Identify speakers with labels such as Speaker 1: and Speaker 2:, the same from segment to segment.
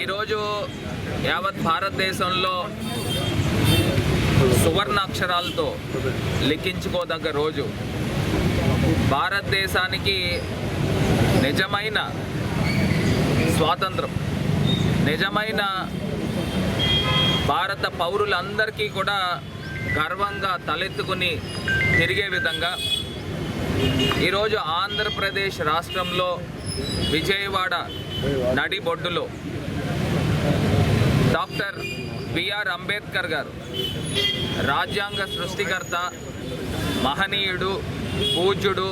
Speaker 1: ఈరోజు యావత్ భారతదేశంలో సువర్ణ అక్షరాలతో లిఖించుకోదగ్గ రోజు. భారతదేశానికి నిజమైన స్వాతంత్రం నిజమైన భారత పౌరులందరికీ కూడా గర్వంగా తలెత్తుకుని తిరిగే విధంగా ఈరోజు ఆంధ్రప్రదేశ్ రాష్ట్రంలో Vijayawada నడిబొడ్డులో doctor B R Ambedkar garu రాజ్యాంగ సృష్టికర్త మహనీయుడు పూజ్యుడు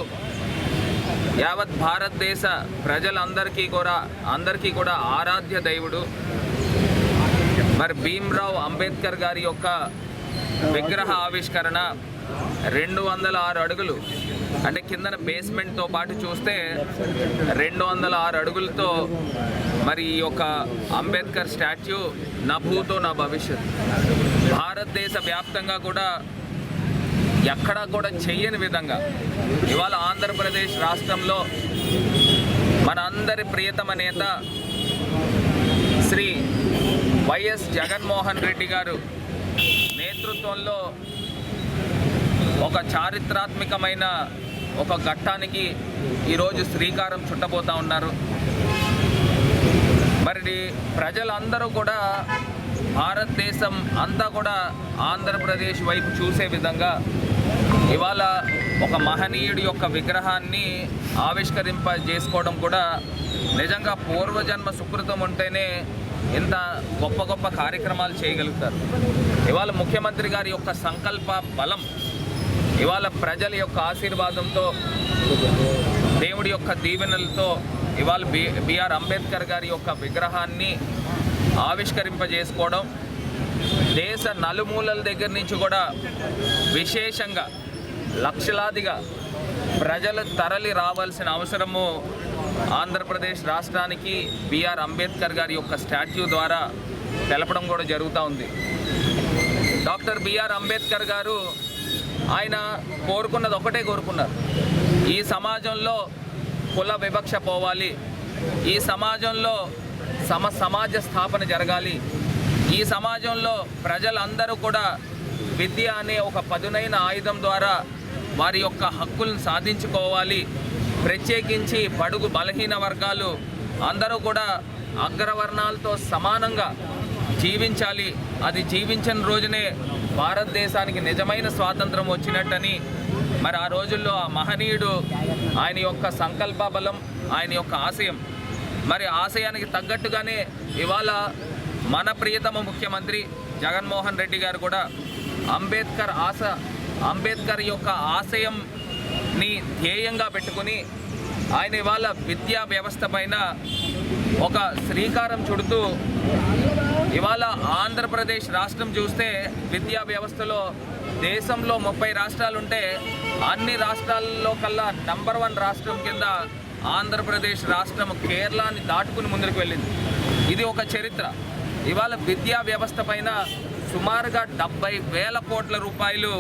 Speaker 1: యావత్ భారతదేశ ప్రజలందరికీ కూడా అందరికీ కూడా ఆరాధ్య దైవుడు మరి భీమ్రావ్ అంబేద్కర్ గారి యొక్క విగ్రహ ఆవిష్కరణ రెండు వందల ఆరు అడుగులు అంటే కిందన బేస్మెంట్తో పాటు చూస్తే రెండు వందల ఆరు అడుగులతో మరి ఈ యొక్క అంబేద్కర్ స్టాచ్యూ నా భూతో నా భవిష్యత్. భారతదేశ వ్యాప్తంగా కూడా ఎక్కడా కూడా చెయ్యని విధంగా ఇవాళ ఆంధ్రప్రదేశ్ రాష్ట్రంలో మన అందరి ప్రియతమ నేత శ్రీ వైఎస్ జగన్మోహన్ రెడ్డి గారు నేతృత్వంలో ఒక చారిత్రాత్మకమైన ఒక ఘట్టానికి ఈరోజు శ్రీకారం చుట్టబోతా ఉన్నారు. మరి ప్రజలందరూ కూడా భారతదేశం అంతా కూడా ఆంధ్రప్రదేశ్ వైపు చూసే విధంగా ఇవాళ ఒక మహనీయుడి యొక్క విగ్రహాన్ని ఆవిష్కరింప చేసుకోవడం కూడా నిజంగా పూర్వజన్మ సుకృతం ఉంటేనే ఇంత గొప్ప గొప్ప కార్యక్రమాలు చేయగలుగుతారు? ఇవాళ ముఖ్యమంత్రి గారి యొక్క సంకల్ప బలం ఇవాళ ప్రజల యొక్క ఆశీర్వాదంతో దేవుడి యొక్క దీవెనలతో ఇవాళ బి బిఆర్ అంబేద్కర్ గారి యొక్క విగ్రహాన్ని ఆవిష్కరింపజేసుకోవడం దేశ నలుమూలల దగ్గర నుంచి కూడా విశేషంగా లక్షలాదిగా ప్రజలు తరలి రావాల్సిన అవసరము ఆంధ్రప్రదేశ్ రాష్ట్రానికి బిఆర్ అంబేద్కర్ గారి యొక్క స్టాట్యూ ద్వారా తెలపడం కూడా జరుగుతూ ఉంది. డాక్టర్ బిఆర్ అంబేద్కర్ గారు ఆయన కోరుకున్నది ఒకటే కోరుకున్నారు. ఈ సమాజంలో కుల వివక్ష పోవాలి. ఈ సమాజంలో సమ సమాజ స్థాపన జరగాలి. ఈ సమాజంలో ప్రజలందరూ కూడా విద్య అనే ఒక పదునైన ఆయుధం ద్వారా వారి యొక్క హక్కులను సాధించుకోవాలి. ప్రత్యేకించి బడుగు బలహీన వర్గాలు అందరూ కూడా అగ్రవర్ణాలతో సమానంగా జీవించాలి. అది జీవించిన రోజునే భారతదేశానికి నిజమైన స్వాతంత్రం వచ్చినట్టని మరి ఆ రోజుల్లో ఆ మహనీయుడు ఆయన యొక్క సంకల్ప బలం ఆయన యొక్క ఆశయం. మరి ఆశయానికి తగ్గట్టుగానే ఇవాళ మన ప్రియతమ ముఖ్యమంత్రి జగన్మోహన్ రెడ్డి గారు కూడా అంబేద్కర్ ఆశ అంబేద్కర్ యొక్క ఆశయం ని ధ్యేయంగా పెట్టుకుని ఆయన ఇవాళ విద్యా వ్యవస్థ పైన ఒక శ్రీకారం చుడుతూ ఇవాళ ఆంధ్రప్రదేశ్ రాష్ట్రం చూస్తే విద్యా వ్యవస్థలో దేశంలో ముప్పై రాష్ట్రాలు ఉంటే అన్ని రాష్ట్రాల్లో కల్లా నంబర్ వన్ రాష్ట్రం కింద ఆంధ్రప్రదేశ్ రాష్ట్రం కేరళని దాటుకుని ముందుకు వెళ్ళింది. ఇది ఒక చరిత్ర. ఇవాళ విద్యా వ్యవస్థ పైన సుమారుగా డెబ్బై వేల కోట్ల రూపాయలు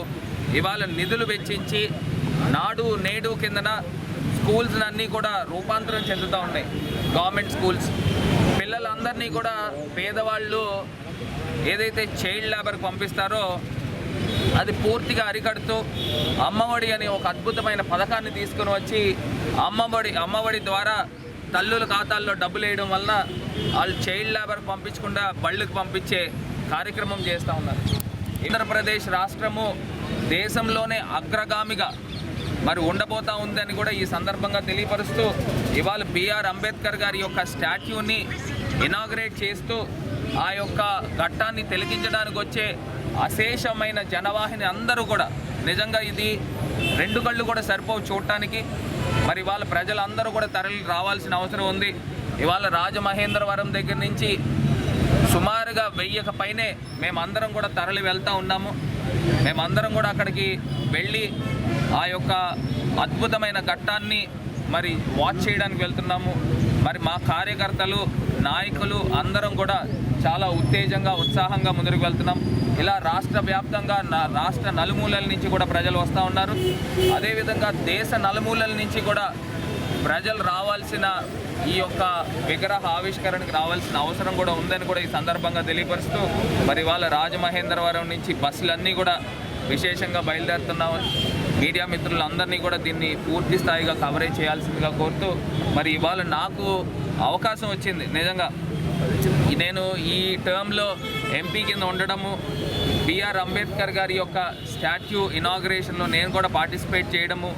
Speaker 1: ఇవాళ నిధులు వెచ్చించి నాడు నేడు కిందన స్కూల్స్ అన్నీ కూడా రూపాంతరం చెందుతూ ఉన్నాయి. Government schools. పిల్లలందరినీ కూడా పేదవాళ్ళు ఏదైతే చైల్డ్ లేబర్కి పంపిస్తారో అది పూర్తిగా అరికడుతూ అమ్మఒడి అనే ఒక అద్భుతమైన పథకాన్ని తీసుకుని వచ్చి అమ్మఒడి అమ్మఒడి ద్వారా తల్లుల ఖాతాల్లో డబ్బులు వేయడం వలన వాళ్ళు చైల్డ్ లేబర్ పంపించకుండా బళ్ళకు పంపించే కార్యక్రమం చేస్తూ ఉన్నారు. ఆంధ్రప్రదేశ్ రాష్ట్రము దేశంలోనే అగ్రగామిగా మరి ఉండబోతా ఉందని కూడా ఈ సందర్భంగా తెలియపరుస్తూ ఇవాళ బిఆర్ అంబేద్కర్ గారి యొక్క స్టాట్యూని ఇనాగ్రేట్ చేస్తూ ఆ యొక్క ఘట్టాన్ని తెలిగించడానికి వచ్చే అశేషమైన జనవాహిని అందరూ కూడా నిజంగా ఇది రెండు కళ్ళు కూడా సరిపోవు చూడటానికి. మరి ఇవాళ ప్రజలందరూ కూడా తరలి రావాల్సిన అవసరం ఉంది. ఇవాళ రాజమహేంద్రవరం దగ్గర నుంచి సుమారుగా వెయ్యక పైనే మేమందరం కూడా తరలి వెళ్తూ ఉన్నాము. మేమందరం కూడా అక్కడికి వెళ్ళి ఆ యొక్క అద్భుతమైన ఘట్టాన్ని మరి వాచ్ చేయడానికి వెళ్తున్నాము. మరి మా కార్యకర్తలు నాయకులు అందరం కూడా చాలా ఉత్తేజంగా ఉత్సాహంగా ముందుకు వెళ్తున్నాం. ఇలా రాష్ట్ర వ్యాప్తంగా నా- రాష్ట్ర నలుమూలల నుంచి కూడా ప్రజలు వస్తూ ఉన్నారు. అదేవిధంగా దేశ నలుమూలల నుంచి కూడా ప్రజలు రావాల్సిన ఈ యొక్క విగ్రహ ఆవిష్కరణకి రావాల్సిన అవసరం కూడా ఉందని కూడా ఈ సందర్భంగా తెలియపరుస్తూ మరి వాళ్ళ రాజమహేంద్రవరం నుంచి బస్సులన్నీ కూడా విశేషంగా బయలుదేరుతున్నాం మీడియా మిత్రులందరినీ కూడా దీన్ని పూర్తి స్థాయిగా కవరేజ్ చేయాల్సిందిగా కోరుతూ మరి ఇవాళ నాకు అవకాశం వచ్చింది. నిజంగా నేను ఈ టర్మ్లో ఎంపీ కింద ఉండడము బిఆర్ అంబేద్కర్ గారి యొక్క స్టాచ్యూ ఇనాగ్రేషన్లో నేను కూడా పార్టిసిపేట్ చేయడము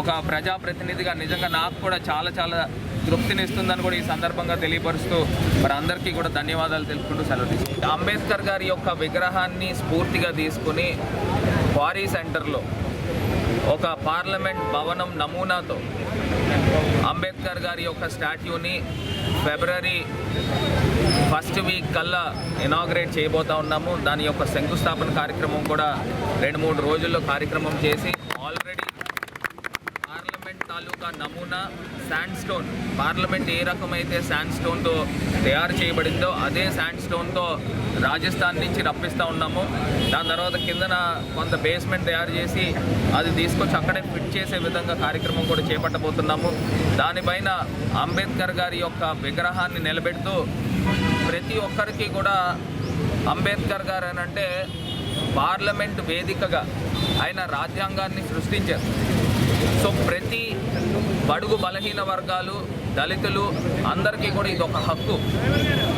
Speaker 1: ఒక ప్రజాప్రతినిధిగా నిజంగా నాకు కూడా చాలా చాలా తృప్తినిస్తుందని కూడా ఈ సందర్భంగా తెలియపరుస్తూ మరి అందరికీ కూడా ధన్యవాదాలు తెలుపుకుంటూ సెలవు తీసుకుంటాను అంబేద్కర్ గారి యొక్క విగ్రహాన్ని స్ఫూర్తిగా తీసుకుని క్వారీ సెంటర్లో ఒక పార్లమెంట్ భవనం నమూనాతో అంబేద్కర్ గారి యొక్క స్టాట్యూని ఫిబ్రవరి ఫస్ట్ వీక్ కల్లా ఇనాగ్రేట్ చేయబోతా ఉన్నాము. దాని యొక్క శంకుస్థాపన కార్యక్రమం కూడా రెండు మూడు రోజుల్లో కార్యక్రమం చేసి ఒక నమూనా శాండ్ స్టోన్ పార్లమెంట్ ఏ రకమైతే శాండ్ స్టోన్తో తయారు చేయబడిందో అదే శాండ్ స్టోన్తో రాజస్థాన్ నుంచి రప్పిస్తూ ఉన్నాము. దాని తర్వాత కిందన కొంత బేస్మెంట్ తయారు చేసి అది తీసుకొచ్చి అక్కడే ఫిట్ చేసే విధంగా కార్యక్రమం కూడా చేపట్టబోతున్నాము. దానిపైన అంబేద్కర్ గారి యొక్క విగ్రహాన్ని నిలబెడుతూ ప్రతి ఒక్కరికి కూడా అంబేద్కర్ గారు అంటే పార్లమెంట్ వేదికగా ఆయన రాజ్యాంగాన్ని సృష్టించారు. సో ప్రతి బడుగు బలహీన వర్గాలు దళితులు అందరికీ కూడా ఇది ఒక హక్కు.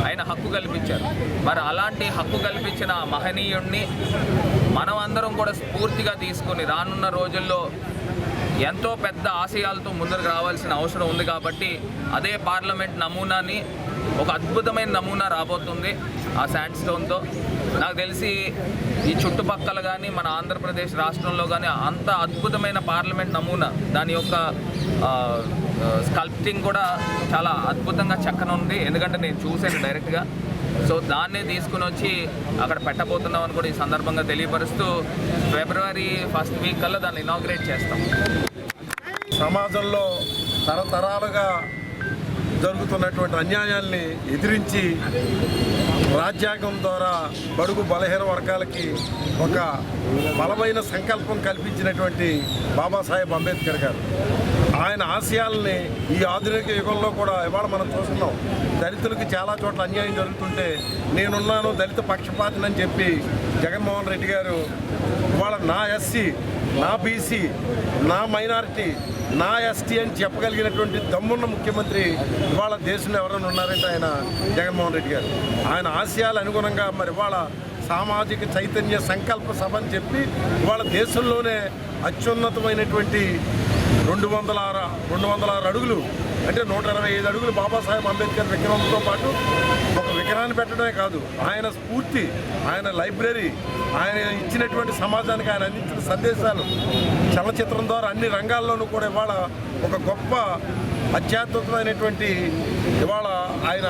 Speaker 1: ఆయన హక్కు కల్పించారు. మరి అలాంటి హక్కు కల్పించిన ఆ మహనీయుణ్ణి మనం అందరం కూడా స్ఫూర్తిగా తీసుకొని రానున్న రోజుల్లో ఎంతో పెద్ద ఆశయాలతో ముందుకు రావాల్సిన అవసరం ఉంది కాబట్టి అదే పార్లమెంట్ నమూనాని ఒక అద్భుతమైన నమూనా రాబోతుంది ఆ శాండ్ స్టోన్తో. నాకు తెలిసి ఈ చుట్టుపక్కల కానీ మన ఆంధ్రప్రదేశ్ రాష్ట్రంలో కానీ అంత అద్భుతమైన పార్లమెంట్ నమూనా దాని యొక్క స్కల్ప్టింగ్ కూడా చాలా అద్భుతంగా చక్కనుంది ఎందుకంటే నేను చూశాను డైరెక్ట్గా. సో దాన్నే తీసుకుని వచ్చి అక్కడ పెట్టబోతున్నామని కూడా ఈ సందర్భంగా తెలియపరుస్తూ ఫిబ్రవరి ఫస్ట్ వీక్ కల్లా దాన్ని ఇనాగ్రేట్ చేస్తాం.
Speaker 2: సమాజంలో తరతరాలుగా జరుగుతున్నటువంటి అన్యాయాల్ని ఎదిరించి రాజ్యాంగం ద్వారా బడుగు బలహీన వర్గాలకి ఒక బలమైన సంకల్పం కల్పించినటువంటి బాబాసాహెబ్ అంబేద్కర్ గారు. ఆయన ఆశయాల్ని ఈ ఆధునిక యుగంలో కూడా ఇవాళ మనం చూస్తున్నాం. దళితులకు చాలా చోట్ల అన్యాయం జరుగుతుంటే నేనున్నాను దళిత పక్షపాతినని చెప్పి జగన్మోహన్ రెడ్డి గారు ఇవాళ నా ఎస్సీ నా బీసీ నా మైనారిటీ నా ఎస్టీ అని చెప్పగలిగినటువంటి దమ్మున్న ముఖ్యమంత్రి ఇవాళ దేశంలో ఎవరైనా ఉన్నారంటే ఆయన జగన్మోహన్ రెడ్డి గారు. ఆయన ఆశయాలు అనుగుణంగా మరి ఇవాళ సామాజిక చైతన్య సంకల్ప సభ అని చెప్పి ఇవాళ దేశంలోనే అత్యున్నతమైనటువంటి రెండు వందల ఆరు రెండు వందల ఆరు అడుగులు అంటే నూట ఇరవై ఐదు అడుగులు బాబాసాహెబ్ అంబేద్కర్ విగ్రహంతో పాటు ఒక విగ్రహాన్ని పెట్టడమే కాదు ఆయన స్ఫూర్తి ఆయన లైబ్రరీ ఆయన ఇచ్చినటువంటి సమాజానికి ఆయన అందించిన సందేశాలు చలచిత్రం ద్వారా అన్ని రంగాల్లోనూ కూడా ఇవాళ ఒక గొప్ప అధ్యాత్మికమైనటువంటి ఇవాళ ఆయన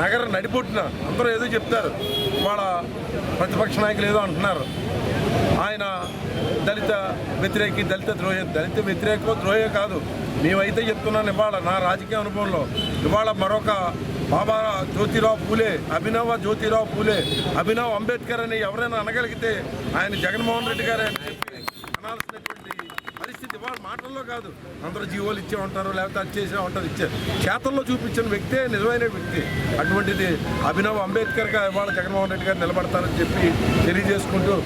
Speaker 2: నగర నడిపొట్టిన అందరూ ఏదో చెప్తారు. ఇవాళ ప్రతిపక్ష నాయకులు ఏదో అంటున్నారు. ఆయన దళిత వ్యతిరేకి దళిత ద్రోహి దళిత వ్యతిరేకో ద్రోహే కాదు. మేమైతే చెప్తున్నాను ఇవాళ నా రాజకీయ అనుభవంలో. ఇవాళ మరొక బాబా జ్యోతిరావు పూలే అభినవ జ్యోతిరావు పూలే అభినవ్ అంబేద్కర్ అని ఎవరైనా అనగలిగితే ఆయన జగన్మోహన్ రెడ్డి గారే. అనాల్సినటువంటి పరిస్థితి ఇవాళ మాటల్లో కాదు. అందరూ జీవోలు ఇచ్చే ఉంటారు లేకపోతే అది చేసే ఉంటారు ఇచ్చే. చేతల్లో చూపించిన వ్యక్తే నిజమైన వ్యక్తి. అటువంటిది అభినవ్ అంబేద్కర్గా ఇవాళ జగన్మోహన్ రెడ్డి గారు నిలబడతారని చెప్పి తెలియజేసుకుంటూ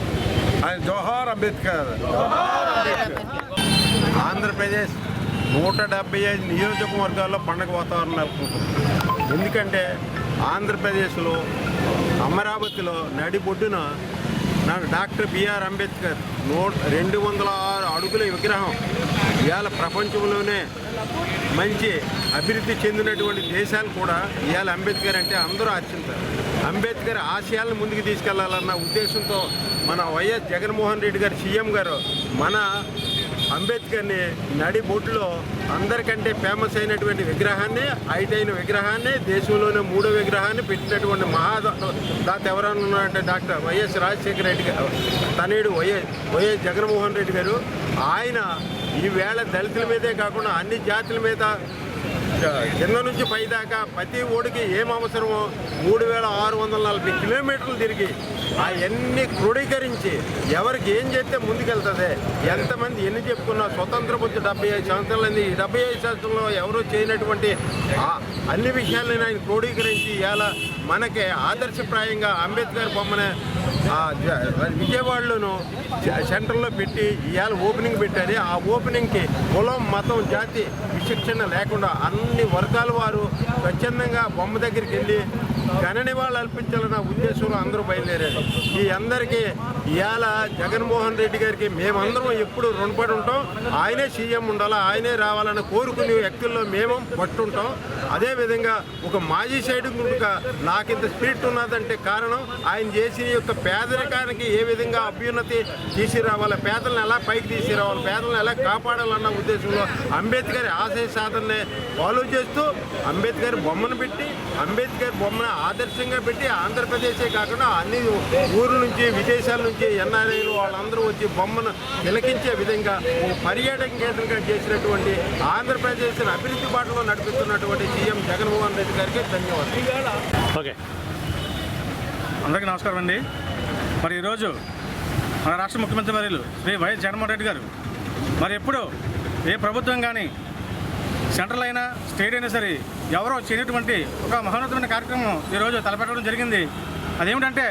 Speaker 2: ఆయన జోహార్ అంబేద్కర్.
Speaker 3: ఆంధ్రప్రదేశ్ నూట డెబ్బై ఐదు నియోజకవర్గాల్లో పండగ వాతావరణం నెలకొంటుంది. ఎందుకంటే ఆంధ్రప్రదేశ్లో అమరావతిలో నడిబొడ్డున డాక్టర్ బిఆర్ అంబేద్కర్ నూట రెండు వందల ఆరు అడుగుల విగ్రహం. ఇవాళ ప్రపంచంలోనే మంచి అభివృద్ధి చెందినటువంటి దేశాలు కూడా ఇవాళ అంబేద్కర్ అంటే అందరూ ఆశించారు అంబేద్కర్ ఆశయాలను ముందుకు తీసుకెళ్ళాలన్న ఉద్దేశంతో మన వైఎస్ జగన్మోహన్ రెడ్డి గారు సీఎం గారు మన అంబేద్కర్ని నడి బొట్టులో అందరికంటే ఫేమస్ అయినటువంటి విగ్రహాన్ని హైట్ అయిన విగ్రహాన్ని దేశంలోనే మూడో విగ్రహాన్ని పెట్టినటువంటి మహాదాత ఎవరైనా ఉన్నారంటే డాక్టర్ వైఎస్ రాజశేఖర రెడ్డి గారు తనయుడు వైఎస్ వైఎస్ జగన్మోహన్ రెడ్డి గారు. ఆయన ఈవేళ దళితుల మీదే కాకుండా అన్ని జాతుల మీద కింద నుంచి పై దాకా ప్రతి ఓడికి ఏం అవసరమో మూడు వేల ఆరు వందల నలభై కిలోమీటర్లు తిరిగి అవన్నీ క్రోడీకరించి ఎవరికి ఏం చేస్తే ముందుకెళ్తుంది? ఎంతమంది ఎన్ని చెప్పుకున్నా స్వతంత్ర వచ్చి డెబ్బై ఐదు సంవత్సరాలైంది ఈ డెబ్బై ఐదు సంవత్సరంలో ఎవరు చేయనటువంటి అన్ని విషయాలను ఆయన క్రోడీకరించి ఇలా మనకి ఆదర్శప్రాయంగా అంబేద్కర్ బొమ్మను విజయవాడలోను సెంటర్లో పెట్టి ఇవాళ ఓపెనింగ్ పెట్టారు. ఆ ఓపెనింగ్కి కులం మతం జాతి విశిక్షణ లేకుండా అన్ని వర్గాల వారు స్వచ్ఛందంగా బొమ్మ దగ్గరికి వెళ్ళి ఘన నివాళులు అర్పించాలన్న ఉద్దేశంలో అందరూ బయలుదేరారు. ఈ అందరికీ ఇవాళ జగన్మోహన్ రెడ్డి గారికి మేమందరం ఎప్పుడు రుణపడి ఉంటాం. ఆయనే సీఎం ఉండాలా ఆయనే రావాలని కోరుకునే వ్యక్తుల్లో మేము పట్టుంటాం. అదేవిధంగా ఒక మాజీ సైనికుడిగా నాకు ఇంత స్పిరిట్ ఉన్నదంటే కారణం ఆయన చేసిన యొక్క పేదరికానికి ఏ విధంగా అభ్యున్నతి తీసుకురావాలి పేదలను ఎలా పైకి తీసుకురావాలి పేదలను ఎలా కాపాడాలన్న ఉద్దేశంలో అంబేద్కర్ ఆశయ సాధనని ఫాలో చేస్తూ అంబేద్కర్ బొమ్మను పెట్టి అంబేద్కర్ బొమ్మను ఆదర్శంగా పెట్టి ఆంధ్రప్రదేశే కాకుండా అన్ని ఊర్ల నుంచి విదేశాల నుంచి ఎన్ఆర్ఐలు వాళ్ళందరూ వచ్చి బొమ్మను తిలకించే విధంగా పర్యాటక కేంద్రంగా చేసినటువంటి ఆంధ్రప్రదేశ్ అభివృద్ధి బాటలో నడిపిస్తున్నటువంటి సీఎం జగన్మోహన్ రెడ్డి గారికి ధన్యవాదాలు.
Speaker 4: ఓకే. అందరికీ నమస్కారం అండి. మరి ఈరోజు మన రాష్ట్ర ముఖ్యమంత్రి వర్యులు శ్రీ వైఎస్ జగన్మోహన్ రెడ్డి గారు మరి ఎప్పుడు ఏ ప్రభుత్వం కానీ సెంట్రల్ అయినా స్టేట్ అయినా సరే ఎవరో చేయనటువంటి ఒక మహోన్నతమైన కార్యక్రమం ఈరోజు తలపెట్టడం జరిగింది. అదేమిటంటే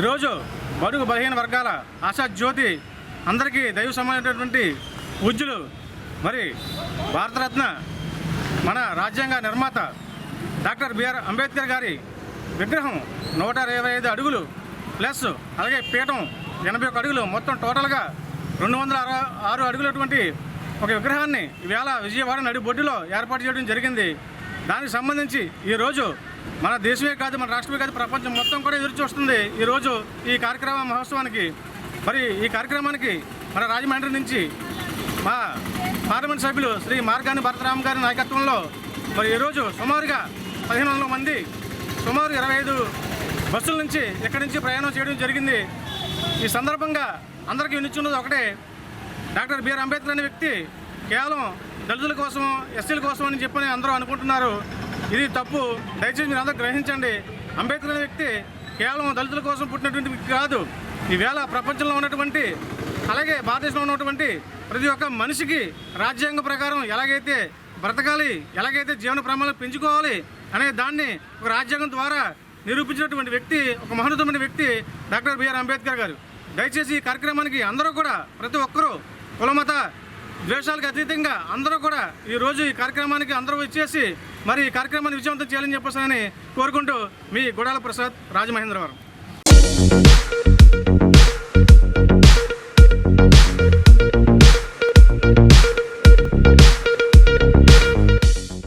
Speaker 4: ఈరోజు బడుగు బలహీన వర్గాల ఆశా జ్యోతి అందరికీ దైవ సమానమైనటువంటి పూజ్యులు మరి భారతరత్న మన రాజ్యాంగ నిర్మాత డాక్టర్ బిఆర్ అంబేద్కర్ గారి విగ్రహం నూట ఇరవై ఐదు అడుగులు ప్లస్ అలాగే పీఠం ఎనభై ఒక అడుగులు మొత్తం టోటల్గా రెండు వందల ఆరు అడుగులటువంటి ఒక విగ్రహాన్ని ఈవేళ విజయవాడ నడిబొడ్డులో ఏర్పాటు చేయడం జరిగింది. దానికి సంబంధించి ఈరోజు మన దేశమే కాదు మన రాష్ట్రమే కాదు ప్రపంచం మొత్తం కూడా ఎదురు చూస్తుంది. ఈరోజు ఈ కార్యక్రమ మహోత్సవానికి మరి ఈ కార్యక్రమానికి మన రాజమండ్రి నుంచి మా పార్లమెంట్ సభ్యులు శ్రీ మార్గాని భరతరామ్ గారి నాయకత్వంలో మరి ఈరోజు సుమారుగా పదిహేను వందల మంది సుమారు ఇరవై ఐదు బస్సుల నుంచి ఇక్కడి నుంచి ప్రయాణం చేయడం జరిగింది. ఈ సందర్భంగా అందరికీ వినిచున్నది ఒకటే డాక్టర్ బిఆర్ అంబేద్కర్ అనే వ్యక్తి కేవలం దళితుల కోసం ఎస్సీల కోసం అని చెప్పని అందరూ అనుకుంటున్నారు. ఇది తప్పు. దయచేసి మీరు అందరూ గ్రహించండి. అంబేద్కర్ అనే వ్యక్తి కేవలం దళితుల కోసం పుట్టినటువంటి వ్యక్తి కాదు. ఈవేళ ప్రపంచంలో ఉన్నటువంటి అలాగే భారతదేశంలో ఉన్నటువంటి ప్రతి ఒక్క మనిషికి రాజ్యాంగ ప్రకారం ఎలాగైతే బ్రతకాలి ఎలాగైతే జీవన ప్రమాణాలు పెంచుకోవాలి అనే దాన్ని ఒక రాజ్యాంగం ద్వారా నిరూపించినటువంటి వ్యక్తి ఒక మహోన్నతమైన వ్యక్తి డాక్టర్ బిఆర్ అంబేద్కర్ గారు. దయచేసి ఈ కార్యక్రమానికి అందరూ కూడా ప్రతి ఒక్కరూ కులమత ద్వేషాలకు అతీతంగా అందరూ కూడా ఈ రోజు ఈ కార్యక్రమానికి అందరూ వచ్చేసి మరి ఈ కార్యక్రమాన్ని విజయవంతం చేయాలని చెప్పేసి కోరుకుంటూ మీ గుడాల ప్రసాద్ రాజమహేంద్రవరం.